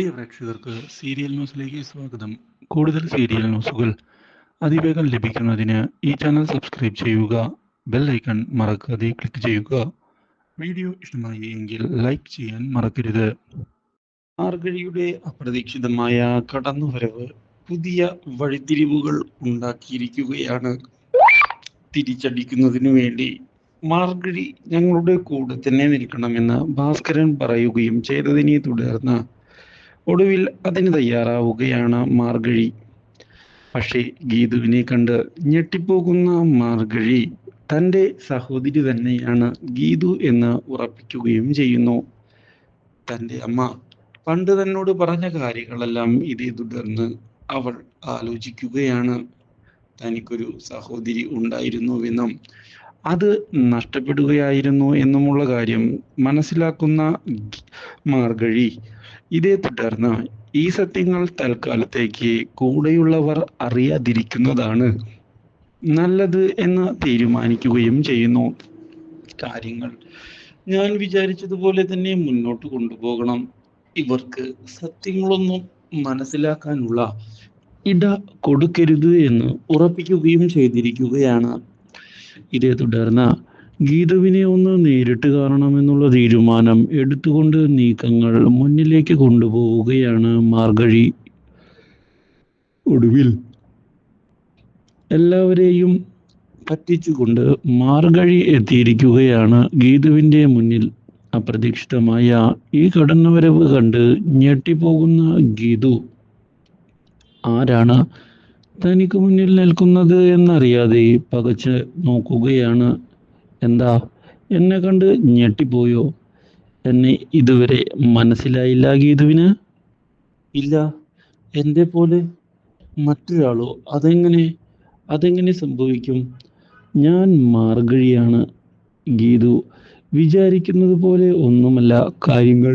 പ്രിയ പ്രേക്ഷകർക്ക് സീരിയൽ ന്യൂസിലേക്ക് സ്വാഗതം. കൂടുതൽ സീരിയൽ ന്യൂസുകൾ അതിവേഗം ലഭിക്കുന്നതിന് ഈ ചാനൽ സബ്സ്ക്രൈബ് ചെയ്യുക ബെൽ ഐക്കൺ മറക്കാതെ ക്ലിക്ക് ചെയ്യുക. വീഡിയോ ഇഷ്ടമായി എങ്കിൽ ലൈക്ക് ചെയ്യാൻ മറക്കരുത്. ആർഗഴിയുടെ അപ്രതീക്ഷിതമായ കടന്നുവരവ് പുതിയ വഴിത്തിരിവുകൾ ഉണ്ടാക്കിയിരിക്കുകയാണ്. തിരിച്ചടിക്കുന്നതിനു വേണ്ടി മാർഗഴി ഞങ്ങളുടെ കൂടെ തന്നെ നിൽക്കണമെന്ന് ഭാസ്കരൻ പറയുകയും ചെയ്തതിനെ തുടർന്ന് ഒടുവിൽ അതിന് തയ്യാറാവുകയാണ് മാർഗഴി. പക്ഷേ ഗീതുവിനെ കണ്ട് ഞെട്ടിപ്പോകുന്ന മാർഗഴി തന്റെ സഹോദരി തന്നെയാണ് ഗീതു എന്ന് ഉറപ്പിക്കുകയും ചെയ്യുന്നു. തന്റെ അമ്മ പണ്ട് തന്നോട് പറഞ്ഞ കാര്യങ്ങളെല്ലാം ഇതേ തുടർന്ന് അവൾ ആലോചിക്കുകയാണ്. തനിക്കൊരു സഹോദരി ഉണ്ടായിരുന്നുവെന്നും അത് നഷ്ടപ്പെടുകയായിരുന്നു എന്നുമുള്ള കാര്യം മനസ്സിലാക്കുന്ന മാർഗഴി. ഇതേ തുടർന്ന് ഈ സത്യങ്ങൾ തൽക്കാലത്തേക്ക് കൂടെയുള്ളവർ അറിയാതിരിക്കുന്നതാണ് നല്ലത് എന്ന് തീരുമാനിക്കുകയും ചെയ്യുന്നു. കാര്യങ്ങൾ ഞാൻ വിചാരിച്ചതുപോലെ തന്നെ മുന്നോട്ട് കൊണ്ടുപോകണം. ഇവർക്ക് സത്യങ്ങളൊന്നും മനസ്സിലാക്കാനുള്ള ഇട കൊടുക്കരുത് എന്ന് ഉറപ്പിക്കുകയും ചെയ്തിരിക്കുകയാണ്. ഇതേ തുടർന്ന് ഗീതുവിനെ ഒന്ന് നേരിട്ട് കാണണമെന്നുള്ള തീരുമാനം എടുത്തുകൊണ്ട് നീക്കങ്ങൾ മുന്നിലേക്ക് കൊണ്ടുപോവുകയാണ് മാർഗഴി. ഒടുവിൽ എല്ലാവരെയും പറ്റിച്ചുകൊണ്ട് മാർഗഴി എത്തിയിരിക്കുകയാണ് ഗീതുവിന്റെ മുന്നിൽ. അപ്രതീക്ഷിതമായ ഈ കടന്നുവരവ് കണ്ട് ഞെട്ടിപ്പോകുന്ന ഗീതു. ആരാണ് തനിക്ക് മുന്നിൽ നിൽക്കുന്നത് എന്നറിയാതെ പകച്ച് നോക്കുകയാണ്. എന്താ? എന്നെ കണ്ട് ഞെട്ടിപ്പോയോ? എന്നെ ഇതുവരെ മനസ്സിലായില്ല ഗീതുവിന്? ഇല്ല. എന്റെ പോലെ മറ്റൊരാളോ അതെങ്ങനെ അതെങ്ങനെ സംഭവിക്കും? ഞാൻ മാർഗഴിയാണ്. ഗീതു വിചാരിക്കുന്നത് പോലെ ഒന്നുമല്ല കാര്യങ്ങൾ.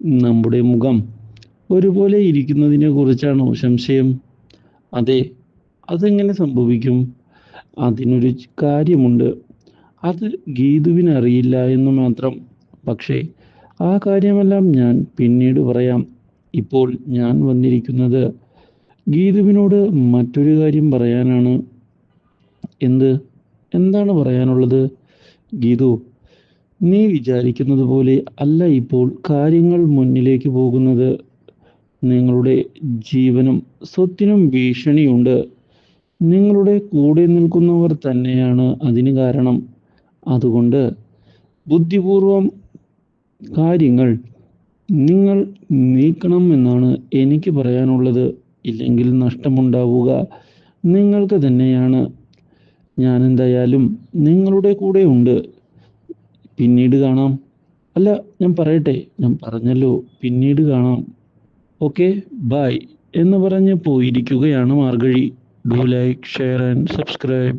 നമ്മുടെ മുഖം ഒരുപോലെ ഇരിക്കുന്നതിനെ കുറിച്ചാണോ സംശയം? അതെ അതെങ്ങനെ സംഭവിക്കും? അതിനൊരു കാര്യമുണ്ട്. അത് ഗീതുവിന് അറിയില്ല എന്ന് മാത്രം. പക്ഷേ ആ കാര്യമെല്ലാം ഞാൻ പിന്നീട് പറയാം. ഇപ്പോൾ ഞാൻ വന്നിരിക്കുന്നത് ഗീതുവിനോട് മറ്റൊരു കാര്യം പറയാനാണ്. എന്ത്? എന്താണ് പറയാനുള്ളത്? ഗീതു നീ വിചാരിക്കുന്നത് പോലെ അല്ല ഇപ്പോൾ കാര്യങ്ങൾ മുന്നിലേക്ക് പോകുന്നത്. നിങ്ങളുടെ ജീവനും സ്വത്തിനും ഭീഷണിയുണ്ട്. നിങ്ങളുടെ കൂടെ നിൽക്കുന്നവർ തന്നെയാണ് അതിന് കാരണം. അതുകൊണ്ട് ബുദ്ധിപൂർവം കാര്യങ്ങൾ നിങ്ങൾ നീക്കണം എന്നാണ് എനിക്ക് പറയാനുള്ളത്. ഇല്ലെങ്കിൽ നഷ്ടമുണ്ടാവുക. നിങ്ങൾക്ക് തന്നെയാണ്. ഞാൻ എന്തായാലും നിങ്ങളുടെ കൂടെ ഉണ്ട്. പിന്നീട് കാണാം. അല്ല ഞാൻ പറയട്ടെ. ഞാൻ പറഞ്ഞല്ലോ പിന്നീട് കാണാം. ഓക്കെ ബൈ എന്ന് പറഞ്ഞ് പോയിരിക്കുകയാണ് Margazhi. Do like share and subscribe